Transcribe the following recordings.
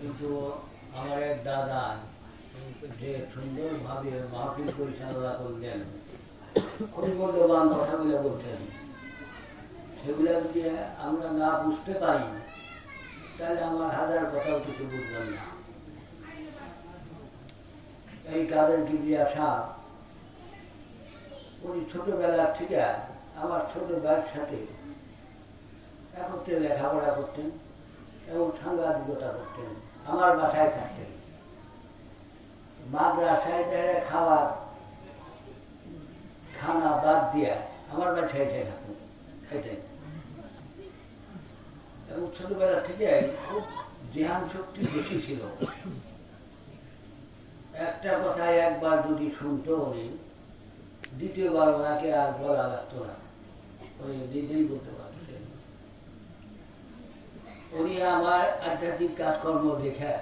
কিন্তু আমার এক দাদা যে সুন্দরভাবে মাহফিল পরিচালনা করলেন মূল্যবান কথাগুলো বলছেন। সেগুলো যদি আমরা না বুঝতে পারি, তাহলে আমার হাজার কথাও কিছু বুঝবেন না। এই কাদের কিবরিয়া সাহ উনি ছোটবেলার থেকে আমার ছোট ভাইয়ের সাথে একত্রে লেখাপড়া করতেন এবং সাংবাদিকতা করতেন, আমার বাসায় থাকতেন। মাদ্রাসায় যারা খাবার, খানা বাদ দিয়া আমার বাসায় এসে থাকতেন, খাইতেন। এবং ছোটবেলা থেকে খুব জেহান শক্তি বেশি ছিল। একটা কথা একবার যদি শুনতো উনি দ্বিতীয়বার ওনাকে আর বলা লাগতো না। উনি নিজেই বলতে পারতেন উনি আমার আধ্যাত্মিক কাজকর্ম দেখে,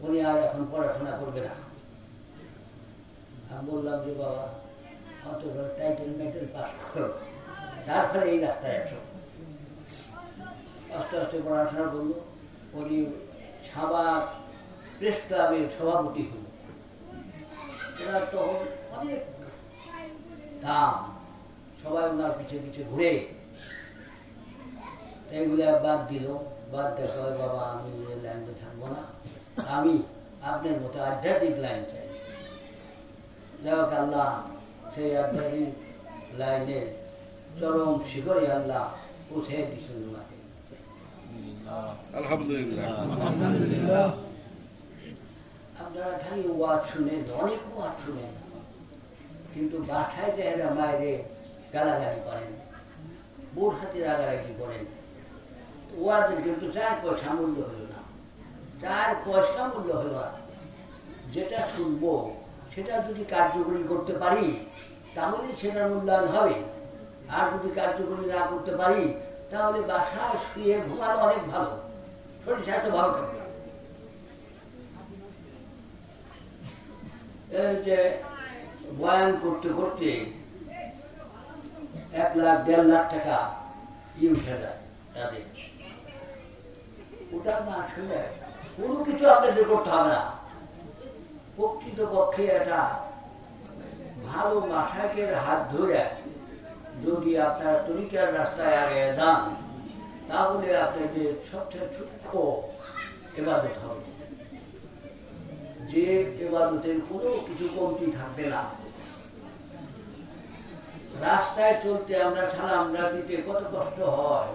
উনি আর এখন পড়াশোনা করবে না। আমি বললাম যে, বাবা, অন্তত টাইটেল মাইটেল পাস করো। তারপরে এই রাস্তায় আসো। আস্তে আস্তে পড়াশোনা করল। উনি সাবাক প্রেস ক্লাবের সভাপতি হল ওনার তখন অনেক দাম। সবাই ওনার পিছিয়ে পিছিয়ে ঘুরে। এইগুলা বাদ দিল। বাদ দেখা হয় বাবা আমি এই লাইনে থাকব না। আমি আপনার মতো আধ্যাত্মিক লাইন চাই। যাই হোক আল্লাহ সেই আধ্যাত্মিক লাইনে চরম শিখরে আল্লাহ পৌঁছে দিচ্ছেন ওনাকে আলহামদুলিল্লাহ। আপনারা খালি ওয়াজ শুনেন অনেক ওয়াজ শুনেন কিন্তু বাসায় যে এরা মায়েরে গালাগালি করেন। বোর হাতে রাগারাগি করেন। ওয়াজের কিন্তু চার পয়সা মূল্য হলো না। চার পয়সা মূল্য হলো না। যেটা শুনব, সেটা যদি কার্যকরী করতে পারি, তাহলে সেটার মূল্যায়ন হবে। আর যদি কার্যকরী না করতে পারি, তাহলে বাসায় শুয়ে ঘুমানো অনেক ভালো। শরীর স্বাস্থ্য ভালো থাকবে এই যে বয়ান করতে করতে এক লাখ, দেড় লাখ টাকা ই উঠে যায় তাদের। ওটা না আসলে কোনো কিছু আপনাদের করতে হবে না। প্রকৃত পক্ষে এটা ভালো মাসাকের হাত ধরে যদি আপনার তরিকার রাস্তায় আগে যান, তাহলে আপনাদের সবচেয়ে সূক্ষ্ম এবাদত হবে। যে এবাদতের কোনো কিছু কমতি থাকবে না। রাস্তায় চলতে আমরা সালাম না দিতে কত কষ্ট হয়।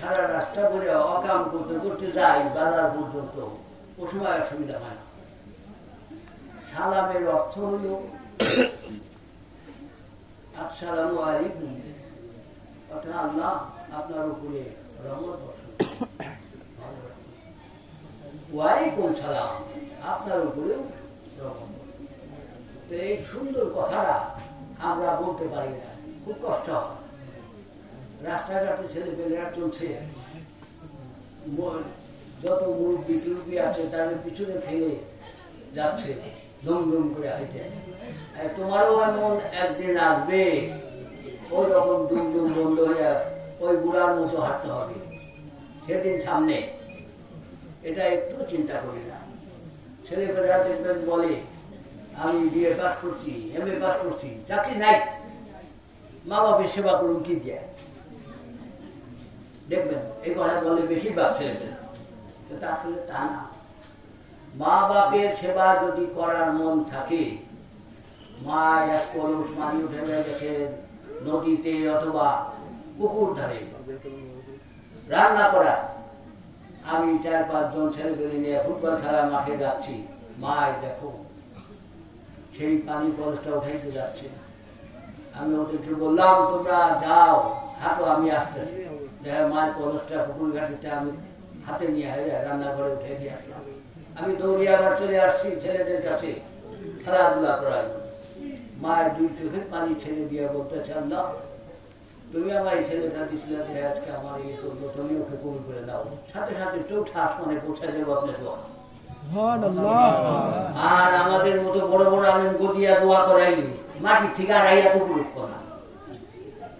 সারা রাস্তা করে অকাম করতে করতে যাই বাজার পর্যন্ত। ও সময় অসুবিধা হয় না। সালামের অর্থ হল, আসসালামু আলাইকুম। অর্থাৎ আল্লাহ আপনার উপরে রহমত ওয়ালাইকুম সালাম আপনার উপরেও রকম। তো এই সুন্দর কথাটা আমরা বলতে পারি না। খুব কষ্ট হয়। ছেলে পেলেরা চলছে। যত মুরব্বী টুরব্বী আছে তাদের পিছনে ফেলে যাচ্ছে, দম করে হাইটে। তোমারও এমন একদিন আসবে, ওই রকম দুম বন্ধ হয়ে ওই বুড়ার মতো হাঁটতে হবে। সেদিন সামনে এটা একটু চিন্তা করি না। ছেলেপেলেরা দেখবেন বলে, আমি বিয়ে পাস করছি, এম এ পাস করছি, চাকরি নাই। মা বাপের সেবা করুন, কি দিয়ে? দেখবেন, এই কথা বলে বেশিরভাগ ছেলেপেলেরা কিন্তু আসলে তা না। মা বাপের সেবা যদি করার মন থাকে মা এক কলস মারি উঠে গেছে নদীতে অথবা পুকুর ধারে। রান্না করা আমি চার পাঁচজন ছেলে পেলে নিয়ে ফুটবল খেলার মাঠে যাচ্ছি। মায় দেখো, সেই পানি কলসটা উঠাইতে যাচ্ছে। আমি ওদেরকে বললাম, তোমরা যাও, হাঁটো, আমি আসতেছি। দেখা, মায়ের কলসটা পুকুর ঘাটিতে আমি হাতে নিয়ে রান্নাঘরে উঠে দিয়ে আসলাম। আমি দৌড়িয়ে আবার চলে আসছি ছেলেদের কাছে, খেলাধুলা করার মায়ের দুই চোখের পানি ছেড়ে দিয়ে বলতেছে, আল্লাহ তুমি আমার এই ছেলেটা দিছিলে যে আজকে আমার এই করব তুমি ওকে কবুল করে দাও। সাথে সাথে চৌঠা আসমানে পৌঁছে দেবো আপনার দোয়া। আর আমাদের মতো বড় বড় আলেম গদিয়া দোয়া করাইলে মাটির থেকে আর আইয়া তো পুরুষ না।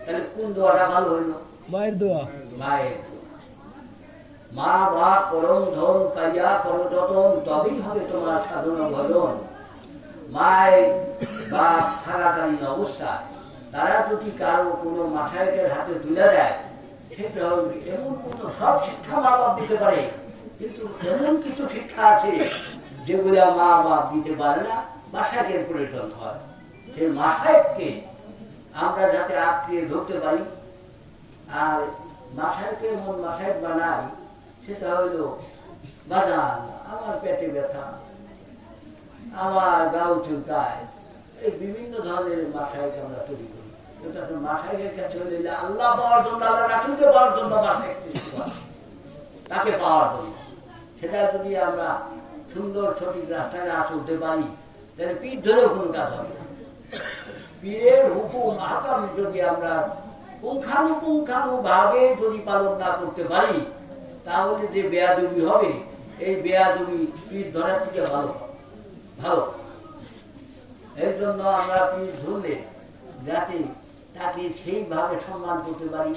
তাহলে কোন দোয়াটা ভালো হইল? মায়ের দোয়া। মায়ের মা বাপ পরম ধন পাইয়া করো যতন তবেই হবে তোমার সাধনা ভজন মায়ের বাপ থাকাকালীন অবস্থায়। তারা যদি কারও কোনো মাসায়কের হাতে তুলে দেয় সেটা এমন কোনো সব শিক্ষা মা বাপ দিতে পারে, কিন্তু এমন কিছু শিক্ষা আছে যেগুলা মা বাপ দিতে পারে না মাসায়কের প্রয়োজন হয়। সেই মাসায়ককে আমরা যাতে আঁকড়িয়ে ধরতে পারি, আর মাসায়কে এমন মাসায়ক বানাই, সেটা হইল বাজান, আমার পেটে ব্যথা, আমার গাও চুলকায়, এই বিভিন্ন ধরনের মাসায়ক আমরা তৈরি করি। তাকে পাওয়ার জন্য সেটা যদি আমরা সুন্দর সঠিক রাস্তায় পারি, তাহলে পিঠ ধরেও কোনো কাজ হবে না। পীরের হুকুম যদি আমরা পুঙ্খানুপুঙ্খানু ভাবে যদি পালন না করতে পারি, তাহলে যে বেয়াদবি হবে, এই বেয়াদবি পীর ধরার থেকে ভালো। ভালো। এর জন্য আমরা পীর ধরলে, যাতে তাকে সেইভাবে সম্মান করতে পারি,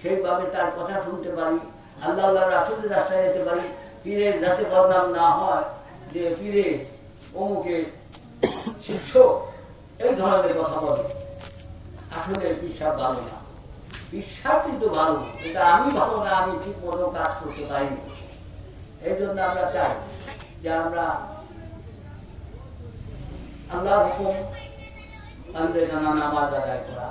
সেইভাবে তার কথা শুনতে পারি, আল্লাহ আল্লাহ রাসুলের রাস্তায় যেতে পারি, পীরের যাতে বদনাম না হয় যে পীরে অমুকে শিষ্য, এই ধরনের কথা বলে। আসলে বিশ্বাস ভালো না। বিশ্বাস কিন্তু ভালো, এটা আমি ভালো না, আমি ঠিক মতো কাজ করতে পারিনি এই জন্য আমরা চাই যে আমরা আল্লাহ হুকুম জানা নামাজ আদায় করা।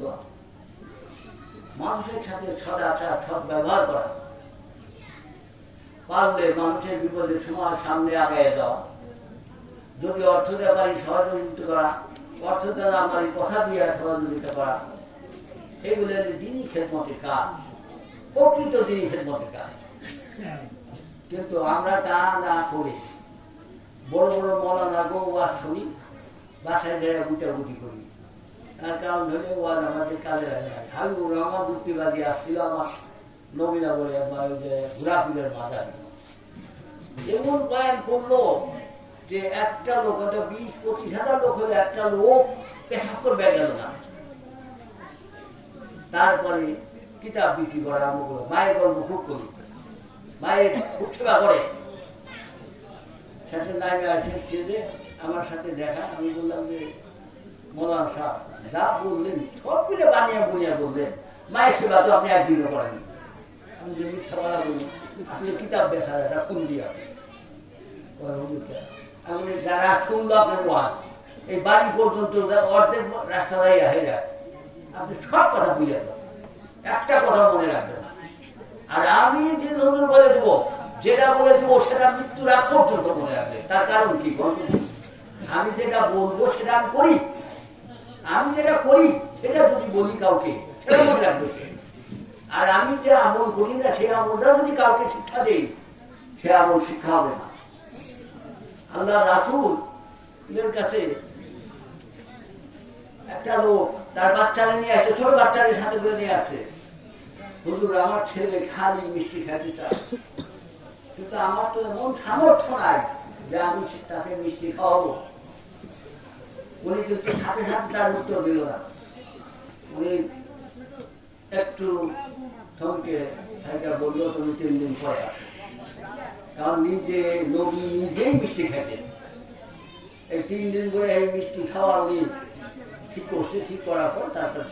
দেওয়া মানুষের সাথে সদাচার সৎ ব্যবহার করা। পারলে মানুষের বিপদের সময় সামনে আগায় দেওয়া যদি অর্থ দেওয়া পারি সহযোগিতা করা, অর্থ দেওয়া পারি কথা দিয়ে সহযোগিতা করা। এগুলো দিনই খেদমতের কাজ। প্রকৃত দিনই খেদমতের কাজ। কিন্তু আমরা তা না করে বড় বড় মলানা গো ওয়াজ শুনি, বাসায় যারা গুটাগুটি করি। তার কারণ হলে ওয়াজ আমাদের কাজে লাগে না। হাবিবুর রহমান যুক্তিবাদী আসছিল আমার নবীনা বলে একবার ওই যে ঘোরাফিরের মাজারে। এমন বয়ান করল যে একটা লোক একটা বিশ পঁচিশ হাজার লোক হলে একটা লোক পেশাব করবে, গেল না। তারপরে কিতাব বিক্রি করা আরম্ভ করল। মায়ের গল্প খুব করি। মায়ের খুব সেবা করে। শেষে নামে আসে স্টেজে আমার সাথে দেখা। আমি বললাম যে, মৌলান সাহেব, যা বললেন সব মিলে বানিয়ে বুনিয়া বললেন। মায়ের সেবা তো আপনি একদিনও করেননি আমি যে মিথ্যা কথা বলি, আপনি কিতাব দেখা এটা কোন দিয়ে। আমি যারা শুনলো আপনার ওয়াজ, এই বাড়ি পর্যন্ত অর্ধেক রাস্তা দাঁড়িয়ে হয়ে যায় আপনি সব কথা বুঝে একটা কথা মনে রাখবেন। আর আমি যে ধরনের বলে দেবো, যেটা বলে দেবো, সেটা মৃত্যুর আগ পর্যন্ত মনে রাখবে। তার কারণ কি আমি যেটা বলব, সেটা আমি করি। আমি যেটা করি, সেটা যদি বলি কাউকে, সেটা মনে রাখবে। আর আমি যে আমল করি না সেই আমলটা যদি কাউকে শিক্ষা দেই, সে আমল শিক্ষা হবে না। আল্লাহ রাসুল এর কাছে একটা লোক, তার বাচ্চারা নিয়ে আসে, ছোট বাচ্চাদের সাথে করে নিয়ে আসে। হুজুর, আমার ছেলে খালি মিষ্টি খেতে চায়। কিন্তু আমার তো এমন সামর্থ্য নাই যে আমি তাকে মিষ্টি খাওয়াবো। উনি কিন্তু সাথে সাথে তার উত্তর দিল না। উনি একটু থমকে থাকা বলল, তুমি তিন দিন পরে আসো। কারণ নিজে নবী নিজেই মিষ্টি খেতেন। এই তিন দিন ধরে এই মিষ্টি খাওয়া উনি ঠিক করছে, ঠিক করার পর তারপর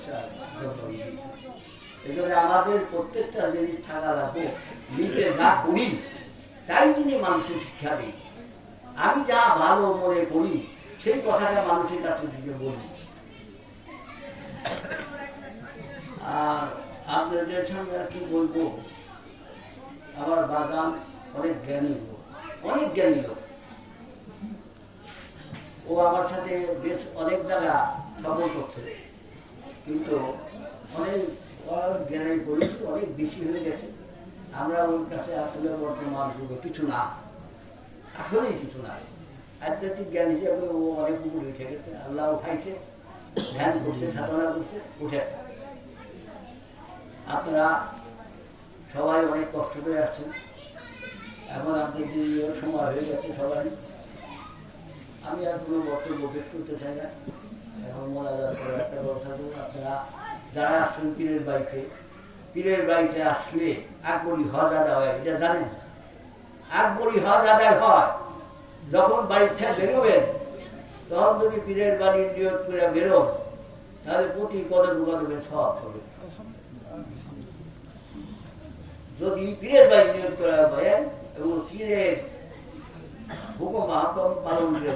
এই জন্য আমাদের প্রত্যেকটা জিনিস থাকা লাগবে নিজে যা করি, তাই যিনি মানুষের শিক্ষা দিই আমি যা ভালো মনে করি, সেই কথাটা মানুষের কাছে থেকে বলি। আর আপনাদের সঙ্গে আর কি বলব? আমার বাগান অনেক জ্ঞানী লোক, অনেক জ্ঞানী লোক। ও আমার সাথে বেশ অনেক জায়গা সফল করছে। কিন্তু অনেক জ্ঞানের পরিস্থিতি অনেক বেশি হয়ে গেছে। আমরা ওর কাছে আসলে বর্তমান যুগে কিছু না। আসলেই কিছু না। আধ্যাত্মিক জ্ঞান হিসাবে ও অনেক উপরে উঠে গেছে। আল্লাহ উঠাইছে, ধ্যান করছে, সাধনা করছে, উঠে আপনারা সবাই অনেক কষ্ট করে আসছেন। এখন আপনাদের ইয়ের সময় হয়ে গেছে সবাই আমি আর কোনো বক্তব্য পেশ করতে চাই না। যারা পীরের বাড়িতে পীরের বাড়িতে আসলে আকবরী হয়, এটা জানেন? আকবরী হয়। যখন বেরোবেন, তখন যদি পীরের বাড়ির নিয়ত করে বেরোন, তাহলে প্রতি কদম কদমে সব হবে। যদি পীরের বাড়ি নিয়োগ করা হয় এবং পীরের হুকুম পালন করে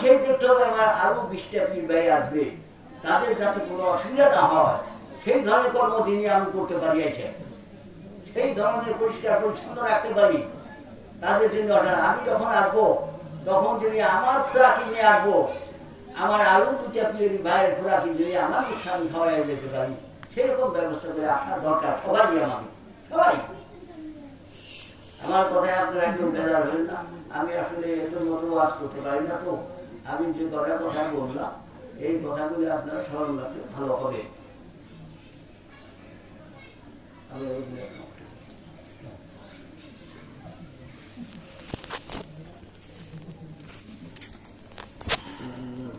সেই পীর তাদের যাতে কোনো অসুবিধা হয়, সেই ধরনের কর্ম তিনি আমি করতে পারিয়েছে সেই ধরনের পরিষ্কার পরিচ্ছন্ন রাখতে পারি। তাদের জন্য আমি যখন আসব, তখন যদি আমার খোরাকি নিয়ে আসব, আমার আলু দুটা পিড়ি ভাইয়ের খোরাকি যদি আমার আমি খাওয়াই যেতে পারি। সেরকম ব্যবস্থা করে আসার দরকার, সবারই আমাকে সবারই। আমার কথায় আপনার একদম বেজার হইল না। আমি আসলে এত মতো ওয়াজ করতে পারি না তো। আমি যে কটা কথা বললাম, এই কথাগুলি আপনার স্মরণ রাখতে ভালো হবে। আমি